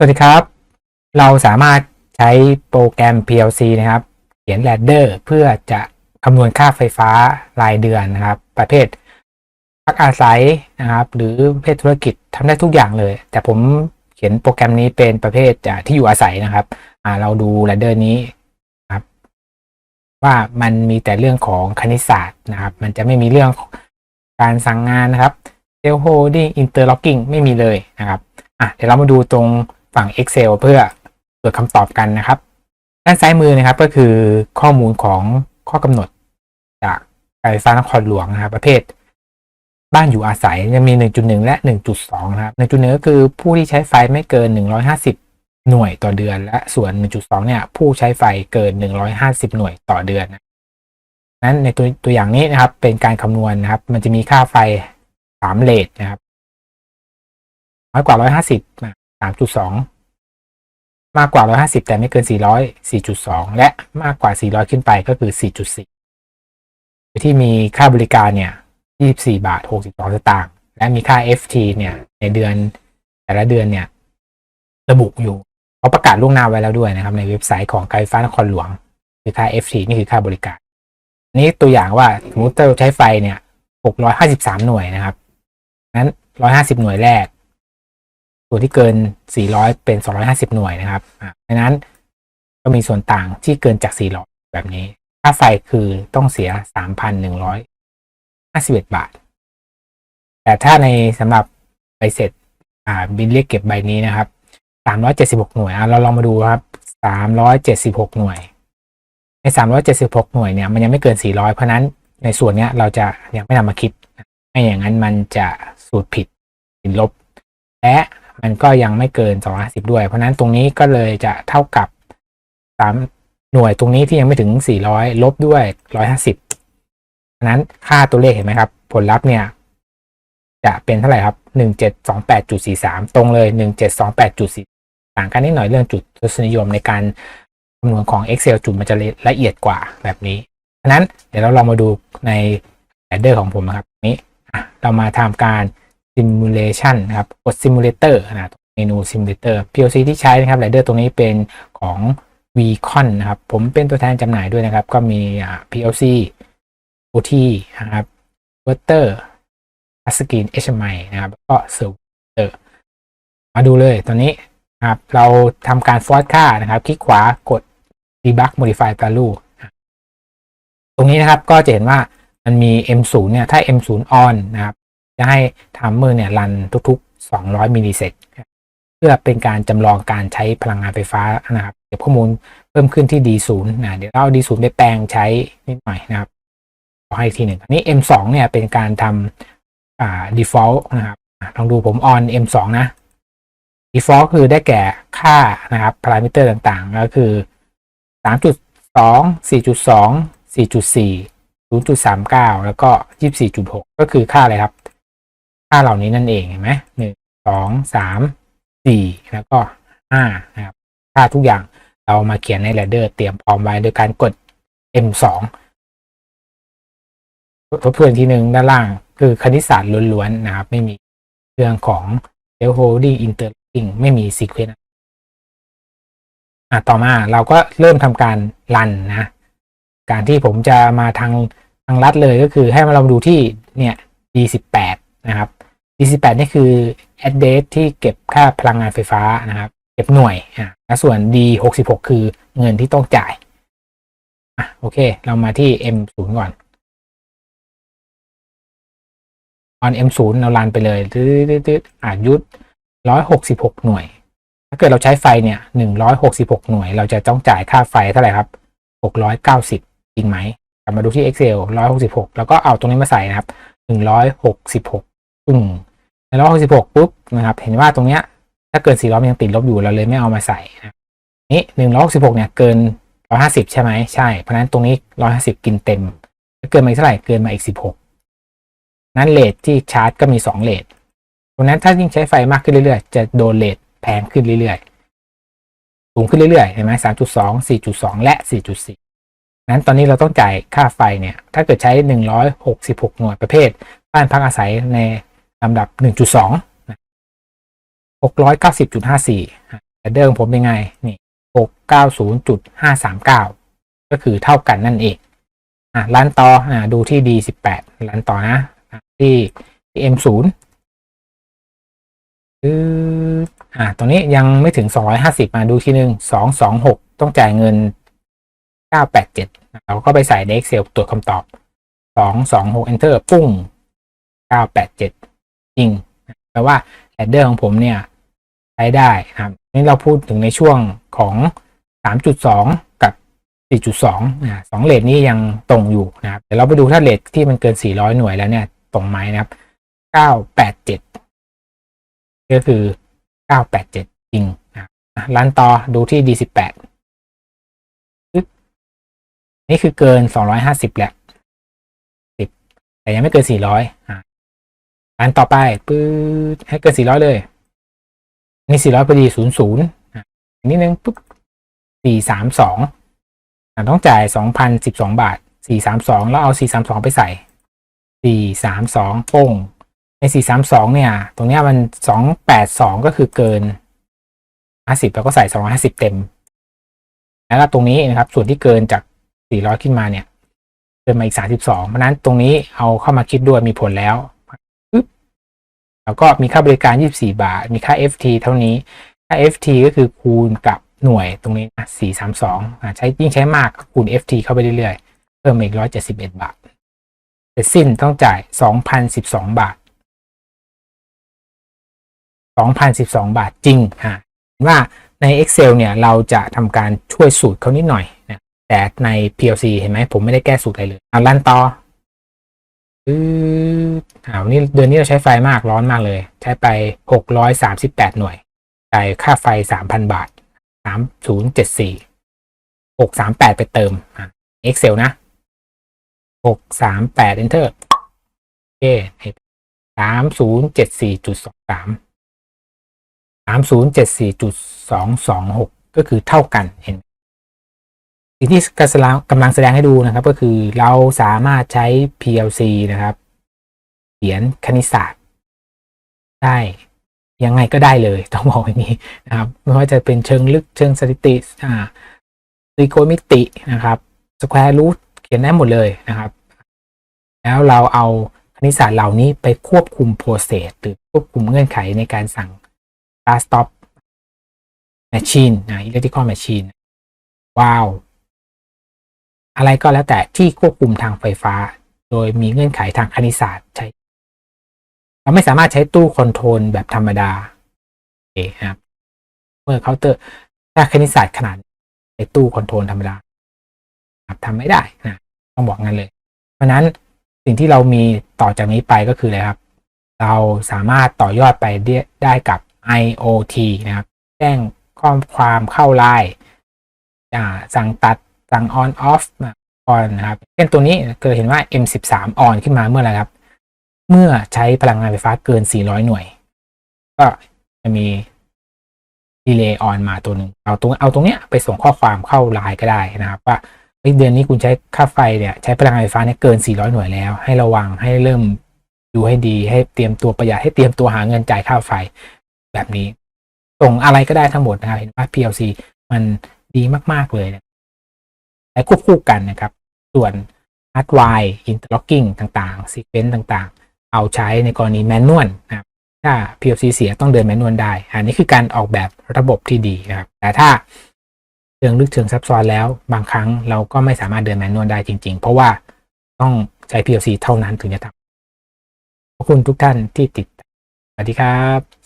สวัสดีครับ เราสามารถใช้โปรแกรม PLC นะครับ เขียนแรดเดอร์เพื่อจะคำนวณค่าไฟฟ้ารายเดือนนะครับ ประเภทพักอาศัยนะครับ หรือประเภทธุรกิจทำได้ทุกอย่างเลย แต่ผมเขียนโปรแกรมนี้เป็นประเภทที่อยู่อาศัยนะครับเราดูแรดเดอร์นี้นะครับ ว่ามันมีแต่เรื่องของคณิตศาสตร์นะครับ มันจะไม่มีเรื่องการสั่งงานนะครับเซลโฮดิ้งอินเตอร์ล็อกกิ้งไม่มีเลยนะครับอะเดี๋ยวเรามาดูตรง ฝั่ง Excel เพื่อตรวจคำตอบกันนะครับ ด้านซ้ายมือนะครับก็คือข้อมูลของข้อกำหนด จากการไฟฟ้านครหลวงนะครับ ประเภท บ้านอยู่อาศัยจะมี 1.1 และ 1.2 นะครับ 1.1 ก็คือผู้ที่ใช้ไฟไม่เกิน 150 หน่วยต่อเดือน และส่วน 1.2 เนี่ย ผู้ใช้ไฟเกิน 150 หน่วยต่อเดือนนะนั้นในตัวตัวอย่างนี้นะครับ เป็นการคำนวณนะครับ มันจะมีค่าไฟ3เลทนะครับน้อยกว่า150นะ 3.2 มากกว่า 150 แต่ไม่เกิน 400 4.2 และมากกว่า 400 ขึ้นไปก็คือ 4.4 ที่มีค่าบริการเนี่ย 24 บาท 62 สตางค์ และมีค่า FT เนี่ย ในเดือนแต่ละเดือนเนี่ย ระบุอยู่เขาประกาศล่วงหน้าไว้แล้วด้วยนะครับ ในเว็บไซต์ของการไฟฟ้านครหลวง คือค่า FT นี่คือค่าบริการ นี้ตัวอย่างว่าสมมติเราใช้ไฟเนี่ย 653 หน่วยนะครับ นั้น 150 หน่วยแรก ส่วนที่เกิน 400 เป็น 250 หน่วยนะครับอ่าดังนั้นก็มีส่วนต่างที่เกินจาก 400 แบบนี้ ค่าไฟคือต้องเสีย 3,151 บาท แต่ถ้าในสำหรับใบเสร็จบินเรียกเก็บใบนี้นะครับ 376 หน่วยเราลองมาดูครับ 376 หน่วย ใน 376 หน่วยเนี่ยมันยังไม่เกิน 400 เพราะนั้นในส่วนนี้เราจะยังไม่นำมาคิดไม่อย่างนั้นมันจะสูตรผิดติดลบและ มันก็ยังไม่เกิน 250 ด้วย เพราะนั้นตรงนี้ก็เลยจะเท่ากับ 3 หน่วยตรงนี้ที่ยังไม่ถึง 400 ลบด้วย 150เพราะนั้นค่าตัวเลขเห็นไหมครับ ผลลัพธ์เนี่ย จะเป็นเท่าไหร่ครับ 1728.43 ตรงเลย 1728.4ต่างกันนิดหน่อยเรื่องจุดทศนิยมในการคำนวณของ Excel จุดมันจะละเอียดกว่าแบบนี้เพราะนั้นเดี๋ยวเราลองมาดูในแ a ดเดอร์ของผมนะครับนี้เรามาทำการ simulation นะครับ กด simulator นะเมนู simulator PLC ที่ใช้นะครับ Rider ตรงนี้เป็นของ Vcon นะครับ ผมเป็นตัวแทนจำหน่ายด้วยนะครับ ก็มี PLC OT นะครับ Inverter Touchscreen HMI นะครับแล้วก็ Server มาดูเลยตอนนี้นครับเราทำการฟอร์ c ค่านะครับ คลิกขวากด debug modify value ตรงนี้นะครับก็จะเห็นว่ามันมี M0 เนี่ย ถ้า M0 on นะครับ จะให้ทามเมอร์เนี่ยรันทุกๆ 200 มิลลิเซกเพื่อเป็นการจำลองการใช้พลังงานไฟฟ้านะครับ เก็บข้อมูลเพิ่มขึ้นที่ D0 นะเดี๋ยวเรา D0 ไปแปลงใช้นิดหน่อยนะครับขอให้อีกทีหนึ่งอันนี้ M2 เนี่ยเป็นการทำอ่า default นะครับลองดูผม on M2 นะ default คือได้แก่ค่านะครับพารามิเตอร์ต่างๆ ก็คือ 3.2 4.2 4.4 0.39 แล้วก็ 24.6 ก็คือค่าอะไรครับ ค่าเหล่านี้นั่นเองเห็นไหมหนึ่งสองสามสี่แล้วก็ห้านะครับค่าทุกอย่างเรามาเขียนในแรดเดอร์เตรียมพร้อมไว้โดยการกด M2 ทบทวนทีหนึ่งด้านล่างคือคณิตศาสตร์ล้วนๆนะครับ ไม่มีเรื่องของ cell holding interlocking ไม่มี sequence อะต่อมาเราก็เริ่มทำการรันนะ การที่ผมจะมาทางทางลัดเลยก็คือให้มาลองดูที่เนี่ย D18 นะครับ D18 นี่คือ address ที่เก็บค่าพลังงานไฟฟ้านะครับ เก็บหน่วยอะและส่วน D66 คือเงินที่ต้องจ่ายอะโอเค เรามาที่ M0 ก่อน on M0 เราลันไปเลยตืดๆอะยุด166 หน่วย ถ้าเกิดเราใช้ไฟเนี่ย166 หน่วย เราจะต้องจ่ายค่าไฟเท่าไหร่ครับ 690 จริงไหมกลับมาดูที่ Excel 166 แล้วก็เอาตรงนี้มาใส่นะครับ 166 อืม ใน166 ปุ๊บนะครับ เห็นว่าตรงเนี้ยถ้าเกิน 400 มันยังติดลบอยู่เราเลยไม่เอามาใส่นะนี่166 เนี่ยเกิน 150 ใช่ไหมใช่ เพราะนั้นตรงนี้ 150 กินเต็มเกินมาอีกเท่าไหร่เกินมาอีก 16 นั้นเลทที่ชาร์จก็มี 2เลทตรงนั้นถ้ายิ่งใช้ไฟมากขึ้นเรื่อยๆ จะโดนเลทแพงขึ้นเรื่อยๆ สูงขึ้นเรื่อยๆ เห็นไหม3.2 4.2 และ 4.4 นั้นตอนนี้เราต้องจ่ายค่าไฟเนี่ย ถ้าเกิดใช้ 166 หน่วยประเภท บ้านพักอาศัยใน ลำดับ 1.2 690.54แอดเดอร์ของผมเป็นไง นี่หกเก้าศูนย์จุดห้าสามเก้าก็คือเท่ากันนั่นเองอะร้านต่ออ่าดูที่ D สิบแปดร้านต่อนะที่ M ศูนย์คืออ่าตรงนี้ยังไม่ถึงสองร้อยห้าสิบมาดูทีหนึ่งสองสองหกต้องจ่ายเงินเก้าแปดเจ็ดเราก็ไปใส่ใน Excel ตรวจคำตอบสองสองหก Enter ปุ้งเก้าแปดเจริงแปลว่าแอดเดอร์ของผมเนี่ยใช้ได้นะครับนี่เราพูดถึงในช่วงของ 3.2 กับ 4.2นะสองเลทนี้ยังตรงอยู่นะครับเดี๋ยวเราไปดูถ้าเลทที่มันเกิน 400 หน่วยแล้วเนี่ยตรงไหมนะครับ 987 ก็คือ 987 จริงนะรับอะรันต่อดูที่ D18 นี่คือเกิน 250 แล้ว 10 แต่ยังไม่เกิน 400อะ รันต่อไปปื๊ดให้เกิน400เลย นี่สี่ร้อยพอดีศูนย์ศูนย์นิดนึงปุ๊บสี่สามสองต้องจ่ายสองพันสิบสองบาทสี่สามสองแล้วเอาสี่สามสองไปใส่สี่สามสองโป้งในสี่สามสองเนี่ย ตรงเนี้ยมันสองแปดสองก็คือเกินห้าสิบเราก็ใส่สองห้าสิบเต็ม แล้วก็ตรงนี้นะครับ ส่วนที่เกินจากสี่ร้อยขึ้นมาเนี่ยเกินมาอีกสามสิบสองเพราะนั้นตรงนี้เอาเข้ามาคิดด้วยมีผลแล้ว แล้วก็มีค่าบริการ 24 บาท มีค่า FT เท่านี้ ค่า FT ก็คือคูณกับหน่วยตรงนี้นะ432อ่าใช้ยิ่งใช้มากก็คูณ FT เข้าไปเรื่อยๆ เพิ่มอีก 171 บาทเสร็จสิ้นต้องจ่าย 2,012 บาท 2,012 บาทจริงอ่าเห็นว่าใน Excel เนี่ยเราจะทำการช่วยสูตรเขานิดหน่อยนะแต่ใน PLC เห็นไหมผมไม่ได้แก้สูตรอะไรเลย เอาลั่นต่อ อ้าวันนี้เดือนนี้เราใช้ไฟมากร้อนมากเลย ใช้ไป 638 หน่วยจ่ายค่าไฟ 3,000 บาท 3074 638 ไปเติม Excel นะ 638 Enter โอเค3074.23 3074.226 ก็คือเท่ากันเห็น สิ่งที่กำลังแสดงให้ดูนะครับ ก็คือเราสามารถใช้ PLC นะครับ เขียนคณิตศาสตร์ได้ยังไงก็ได้เลยต้องบอกอย่างนี้นะครับไม่ว่าจะเป็นเชิงลึกเชิงสถิติอ่าตรีโกณมิตินะครับสแควร์รูทเขียนได้หมดเลยนะครับ แล้วเราเอาคณิตศาสตร์เหล่านี้ไปควบคุมโปรเซสหรือควบคุมเงื่อนไขในการสั่ง start stop machine นะ electrical machine ว้าว อะไรก็แล้วแต่ที่ควบคุมทางไฟฟ้า โดยมีเงื่อนไขทางคณิตศาสตร์ใช้ เราไม่สามารถใช้ตู้คอนโทรลแบบธรรมดาโอเคครับเมื่อเคาน์เตอร์ถ้าคณิตศาสตร์ขนาดใช้ตู้คอนโทรลธรรมดาครับทำไม่ได้นะต้องบอกงั้นเลย เพราะนั้นสิ่งที่เรามีต่อจากนี้ไปก็คืออะไรครับ เราสามารถต่อยอดไปได้กับ IoT นะครับ แจ้งข้อความเข้าไลน์สั่งตัด สั่ง on off ก่อนนะครับเช่นตัวนี้เกิดเห็นว่า M13 on ขึ้นมาเมื่อไรครับ เมื่อใช้พลังงานไฟฟ้าเกิน 400 หน่วย ก็จะมี delay on มาตัวหนึ่งเอาตรงเอาตรงเนี้ยไปส่งข้อความเข้าไลน์ก็ได้นะครับ ว่าเดือนนี้คุณใช้ค่าไฟเนี่ยใช้พลังงานไฟฟ้าเนี่ยเกิน 400 หน่วยแล้ว ให้ระวังให้เริ่มดูให้ดีให้เตรียมตัวประหยัดให้เตรียมตัวหาเงินจ่ายค่าไฟแบบนี้ส่งอะไรก็ได้ทั้งหมดนะครับเห็นว่า PLC มันดีมาก ๆ เลย และควบคู่กันนะครับ ส่วน hardwire interlocking ต่างๆ sequence ต่างๆ เอาใช้ในกรณีแมนนวลนะครับถ้า PLC เสียต้องเดินแมนนวลได้ อันนี้คือการออกแบบระบบที่ดีนะครับ แต่ถ้าเชิงลึกเชิงซับซ้อนแล้วบางครั้งเราก็ไม่สามารถเดินแมนนวลได้จริง ๆ เพราะว่าต้องใช้ PLC เท่านั้นถึงจะทำขอบคุณทุกท่านที่ติดสวัสดีครับ